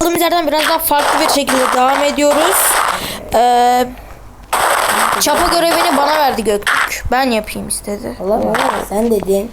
Kaldığımız yerden biraz daha farklı bir şekilde devam ediyoruz. Ee, çapa görevini bana verdi Göktürk. Ben yapayım istedi. Allah Allah sen dedin.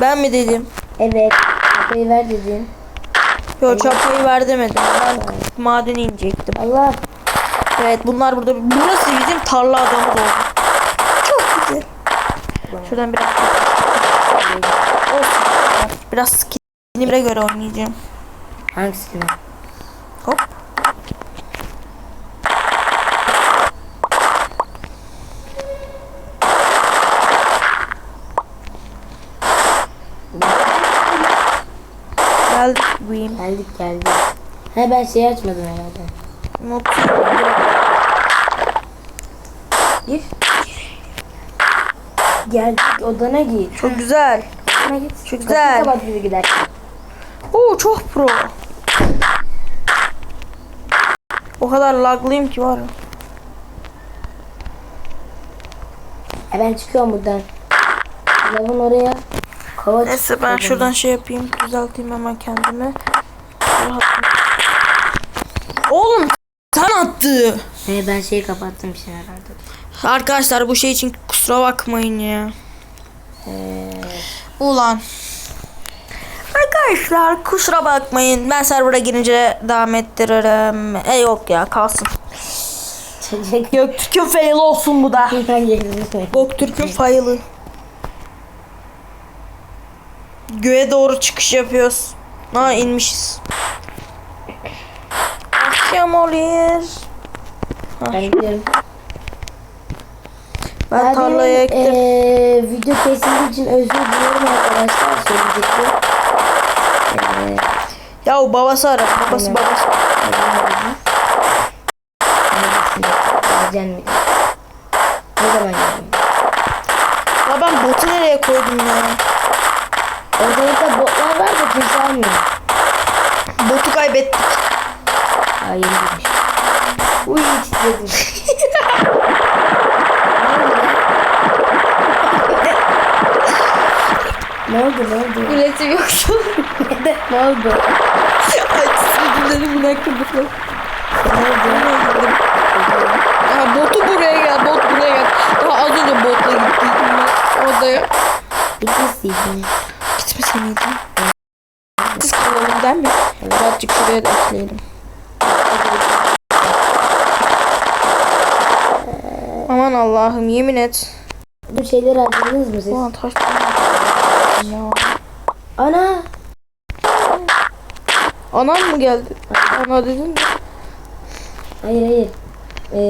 Ben mi dedim? Evet. Kafayı ver dedin. Yok çapayı ver demedim. Ben madeni inecektim. Allah. Evet bunlar burada. Burası bizim tarla adamı oldu. Çok güzel. Şuradan biraz Olsun. Biraz skinime göre oynayacağım. Hangisini? Hop. Geldik buyum. Geldik geldik. He ben şey açmadım herhalde. Gir. Geldik odana git. Çok güzel. Odana git. Çok güzel. Kapıyı kapat bizi giderken. Oo çok pro. O kadar laglıyım ki var. ya. E ben çıkıyorum buradan. Lavın oraya. Kova Neyse ben şuradan şey yapayım. Düzelteyim hemen kendimi. Oğlum sen attı. He ben şeyi kapattım bir şey herhalde. Arkadaşlar bu şey için kusura bakmayın ya. Ee, Ulan. Arkadaşlar kusura bakmayın. Ben server'a girince devam ettiririm. E yok ya kalsın. Göktürk'ün fail olsun bu da. Göktürk'ün fail'i. Göğe doğru çıkış yapıyoruz. Ha inmişiz. Akşam oluyor. Ben gidiyorum. Ben tarlaya ektim. Eee video kesildiği için özür diliyorum arkadaşlar. Söyleyecektim. Ya o babası ara. Babası babası. Geleceksin mi? Ne zaman geleyim? Ya ben botu nereye koydum ya? Ortalıkta botlar var da kimse almıyor. Botu kaybettik. Hayır girmiş. Uy titredim. ne oldu ne oldu? Biletim yoksa. Oldu? Ay titredim dedim bu ne kırdık Ne oldu? Ya botu buraya gel. Bot buraya gel. Daha az önce botla gittiydim ben odaya. İkisiydin. Gitmeseydin. Siz kalalım değil mi? Birazcık şuraya da ekleyelim. Aman Allah'ım yemin et. Bu şeyleri aldınız mı siz? Ulan taş. Ana! Anam mı geldi? Ana dedin mi? Hayır hayır. Ee,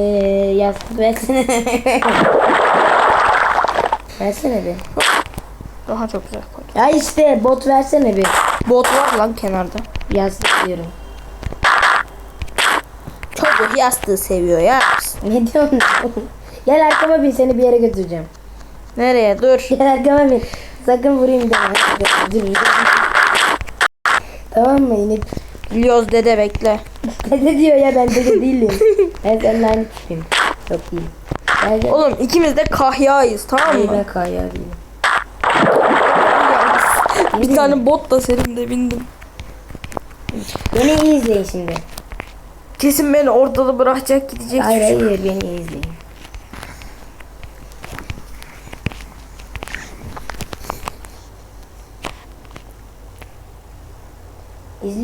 yastık versene. versene bir. Daha çok güzel koydum. Ya işte bot versene bir. Bot var lan kenarda. Yastık diyorum. Çocuk yastığı seviyor ya. Ne diyorsun? Gel arkama bin seni bir yere götüreceğim. Nereye? Dur. Gel arkama bin. Sakın vurayım deme. Dur. Tamam mı? Yine Biliyoruz dede bekle. ne diyor ya ben deli değilim. ben seninle aynı tipim. Değilim. Gel gel. Oğlum ikimiz de kahyayız tamam Hayır mı? ben kaya değilim. Bir tane bot da senin de bindim. Beni iyi izleyin şimdi. Kesin beni ortada bırakacak gidecek. Hayır hayır beni iyi izleyin.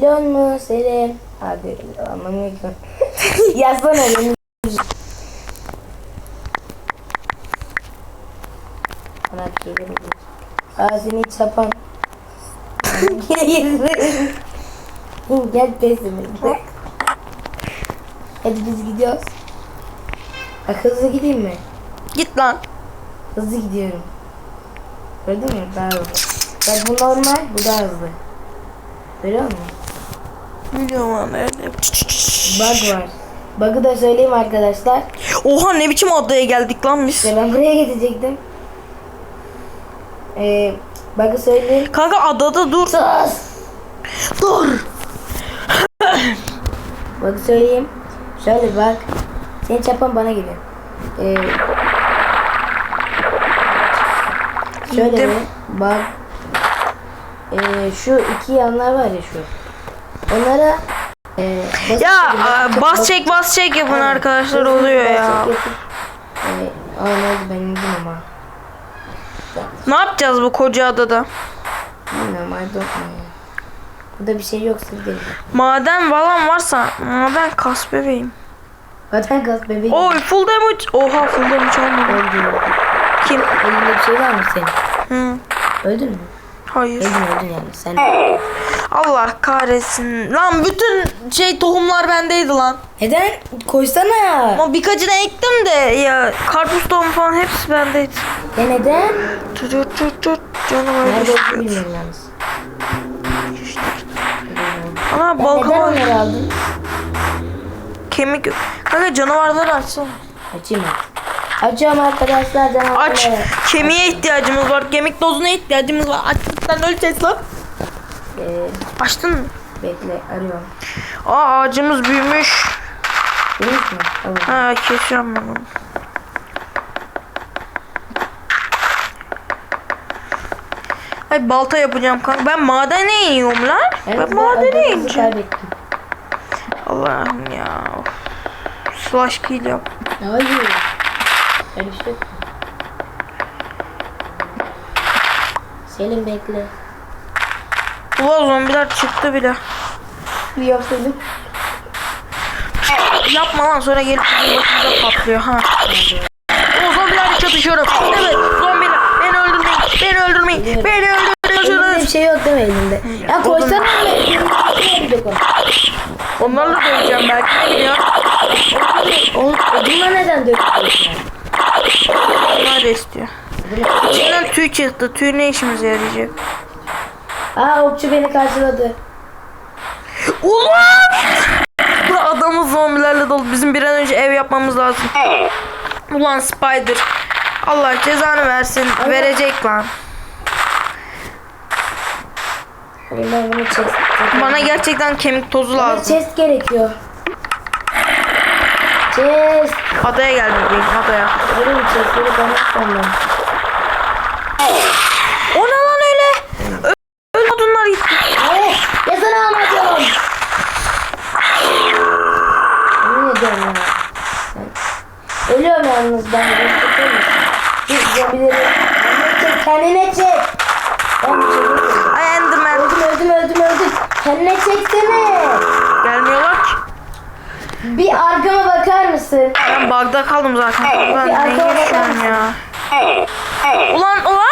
İzliyor mu Selim? Hadi anlamıyorum. Yazsana beni. Bana mi? Aa seni çapan. Yine gezdim. Gel. Bak. Hadi biz gidiyoruz. Bak hızlı gideyim mi? Git lan. Hızlı gidiyorum. Gördün mü? Daha hızlı. Bak bu normal, bu daha hızlı. Görüyor musun? Biliyorum lan nerede? Bug var. Bug'ı da söyleyeyim arkadaşlar. Oha ne biçim adaya geldik lan biz. İşte ben buraya gidecektim. Ee, bug'ı söyleyeyim. Kanka adada dur. Sus! Dur. Bug'ı söyleyeyim. Şöyle bak. Senin çapan bana geliyor. Ee, şöyle Gittim. bak. Ee, şu iki yanlar var ya şu. Onlara e, Ya çok bas çek bas çek yapın Aynen. arkadaşlar oluyor ya. E, oldu ben indim ama. Ne yapacağız bu koca adada? Bilmiyorum I don't know. Burada bir şey yok siz gelin. Maden falan varsa maden kas bebeğim. Zaten gaz bebeğim. Oy full damage. Oha full damage olmadı. Öldü. Kim? Elinde bir şey var mı senin? Hı. Öldün mü? Hayır. Öldün öldün yani. Sen Allah kahretsin. Lan bütün şey tohumlar bendeydi lan. Neden? Koysana. Ama birkaçını ektim de ya karpuz tohumu falan hepsi bendeydi. Ya neden? Tut tut tut tut. Canım öyle Nerede olduğunu istiyor. bilmiyorum yalnız. Ana Ya neden balkama onları aldın? kemik. Kanka canavarları açsana. Açayım ben. Açıyorum arkadaşlar canavarları. Aç. Kemiğe ihtiyacımız var. Kemik dozuna ihtiyacımız var. Açtıktan öleceğiz lan. Ee, Açtın mı? bekle arıyorum. Aa ağacımız büyümüş. Görüyor musun? Tamam. Ha kesiyorum ben onu. Ay balta yapacağım kanka. Ben madene iniyorum lan. Ben Ben madene ineceğim. Allah'ım ya. Slash kill yap. Hayır. Karıştık. Selim bekle. Ulan zombiler çıktı bile. Bir yapsaydım. Yapma lan sonra gelip bizim başımıza patlıyor ha. O zombilerle çatışıyorum. Evet zombiler. Beni öldürmeyin. Beni öldürmeyin. Beni Elimde bir öldürmeyin. şey yok değil mi elinde? Ya koysana? Elimde. Onlarla döveceğim belki ne biliyorum. Oğlum ödümle neden döküyorsun? Onlar istiyor. İçinden tüy çıktı. Tüy ne işimize yarayacak? Aa okçu beni karşıladı. Ulan! Bu adamı zombilerle dolu. Bizim bir an önce ev yapmamız lazım. Ulan Spider. Allah cezanı versin. Verecek lan. Ben bunu chest. Bana gerçekten kemik tozu Bana lazım. chest gerekiyor. Chest. Adaya gel bebeğim adaya. Bir chestleri bana istenmem. O ne lan öyle? Ö- Öl odunlar gitti. Ay, ya sana almadım. Yemin ediyorum ya. Ben ölüyorum yalnız ben. Gerçekten Bir zombileri. Kendine çek. Kendine çek. Şey. Ay Enderman. Öldüm öldüm öldüm öldüm. Kendine çeksene. Gelmiyorlar ki. Bir arkama bakar mısın? Ben bug'da kaldım zaten. Ben Bir arkama bakar mısın? ya. Ulan ulan.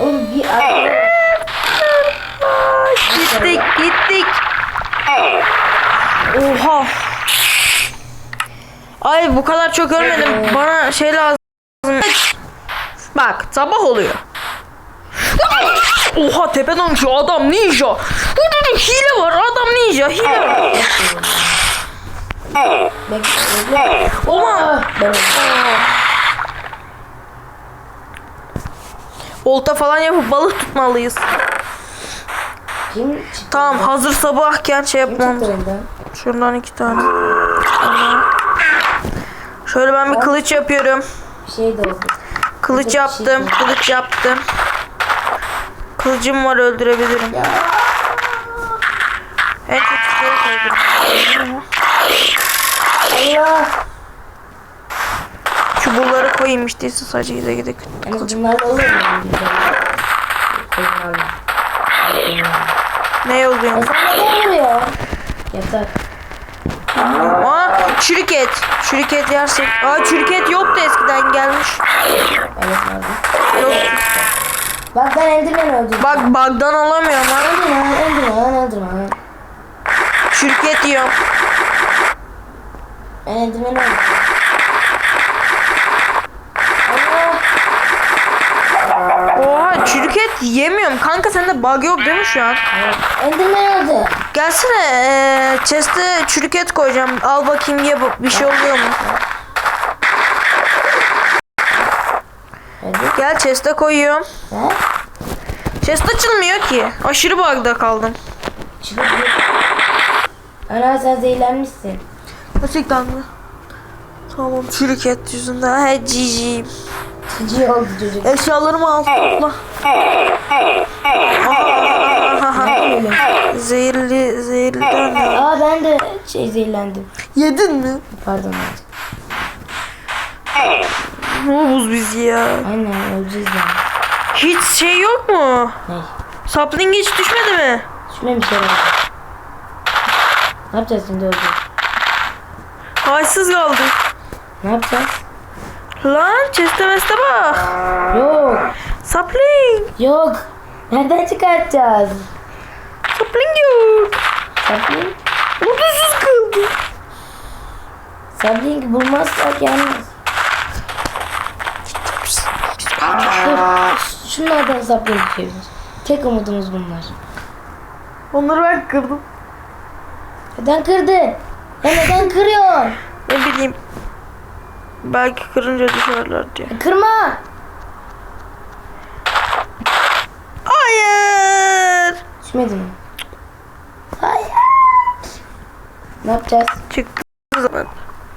Oğlum bir arkama. Gittik gittik. Oha. Ay bu kadar çok ölmedim. Bana şey lazım. Bak sabah oluyor. Oha tepeden şu adam ninja. Hile var adam ninja hile var. Öldüm. Olta falan yapıp balık tutmalıyız. Kim? Tamam hazır sabahken şey yapmam. Şuradan iki tane. Tamam. Şöyle ben bir kılıç yapıyorum. Bir şey de oldu. Kılıç yaptım. Kılıç yaptım. Kılıcım var öldürebilirim. En kötü şey koydum. Allah. Çubuğları koyayım işte sadece gide gide. Yani bunlar olur mu? Ne oluyor? E sen neden vuruyor? Yatak. Aa çürük et. Çürük et yersek. Aa çürük et yoktu eskiden gelmiş. Evet abi. Yok. Bak ben Enderman öldürdüm. Bak bug'dan alamıyorum lan. Enderman, Enderman, Enderman. Çürük et yiyorum. Ben Enderman öldürdüm. Allah. Oha çürük et yemiyorum. Kanka sende bug yok değil mi şu an? Enderman öldü. Gelsene eee chest'e çürük et koyacağım. Al bakayım ye bak bir şey oluyor mu? Hadi. Gel chest'e koyuyorum. Ha? Chest açılmıyor ki. Aşırı bug'da kaldım. Git. Ana sen zehirlenmişsin. Gerçekten mi? Tamam çürük et yüzünden. He cici. Cici oldu çocuk. Eşyalarımı al topla. böyle. Zehirli, zehirliden. Aa ben de şey zehirlendim. Yedin mi? Pardon. Ruhuz biz ya. Aynen öleceğiz yani. Hiç şey yok mu? Ne? Sapling hiç düşmedi mi? Düşmemiş herhalde. Ne yapacağız şimdi öleceğiz? Halsiz kaldı. Ne yapacağız? Lan chest'e meste bak. Yok. Sapling. Yok. Nereden çıkartacağız? Sapling yok. Sapling. Odasız kaldı. Sapling bulmazsak yalnız. Şunlardan sapling düşebilir. Tek umudumuz bunlar. Onları ben kırdım. Neden kırdın? Ya neden kırıyorsun? Ne bileyim. Belki kırınca düşerler diye. Kırma. Hayır. Düşmedi mi? Hayır. Ne yapacağız? Çıktı zaman.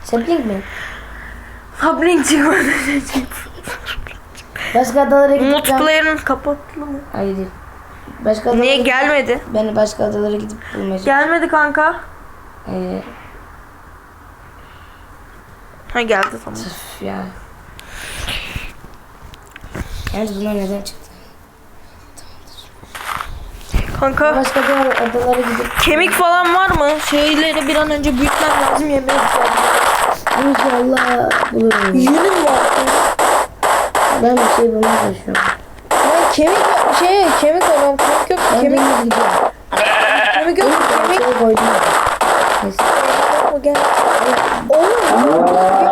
Sapling mi? Sapling çıkmadı. Başka adalara gidip... Multiplayer'ın kapattı mı? Hayır değil. Başka Niye gidip- gelmedi? Ben başka adalara gidip bulmaya Gelmedi kanka. Ee, Ha geldi tamam. üf ya. Yalnız bunlar neden çıktı? Kanka Başka adalara, adalara gidip kemik falan var mı? Şeyleri bir an önce büyütmem lazım yemeğe inşallah bulurum. Yünüm var. Ben bir şey bulmaya çalışıyorum. Ben kemik şey kemik alıyorum. Kemik yok. Ben Kemik, gideceğim. kemik yok. Ben Kemik şey koydum. Neyse. O gel. Oğlum ya hayvan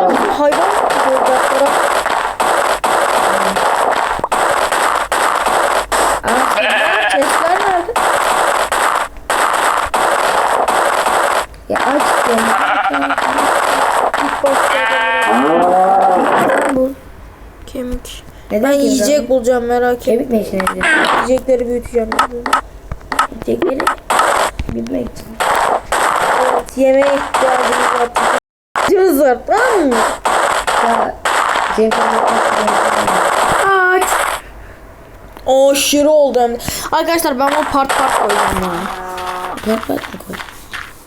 Neden Ben yiyecek bulacağım merak etme. Kemik ne işine yarıyor? Yiyecekleri büyüteceğim. Yiyecekleri bilmek için. Evet, yemeğe ihtiyacımız var. Cız var tamam mı? Ya Aç. Aşırı oldu hem de. Arkadaşlar ben bunu part part koyacağım ya. ne yapmak mı koy?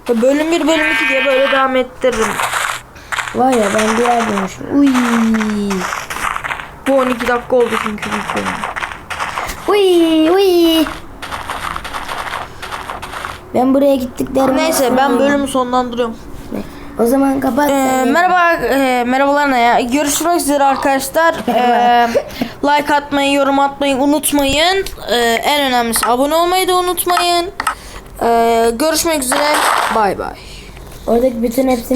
Ve Bölüm 1 bölüm 2 diye böyle devam ettiririm. Var ya ben bir yer bulmuşum. Uy. Bu 12 dakika oldu çünkü video. Uy uy. Ben buraya gittiklerim. Neyse ben bölümü sonlandırıyorum. O zaman kapat. Ee, merhaba, e, merhabalar ne ya? Görüşmek üzere arkadaşlar. Ee, like atmayı, yorum atmayı unutmayın. Ee, en önemlisi abone olmayı da unutmayın. Ee, görüşmek üzere. Bay bay. Oradaki bütün hepsini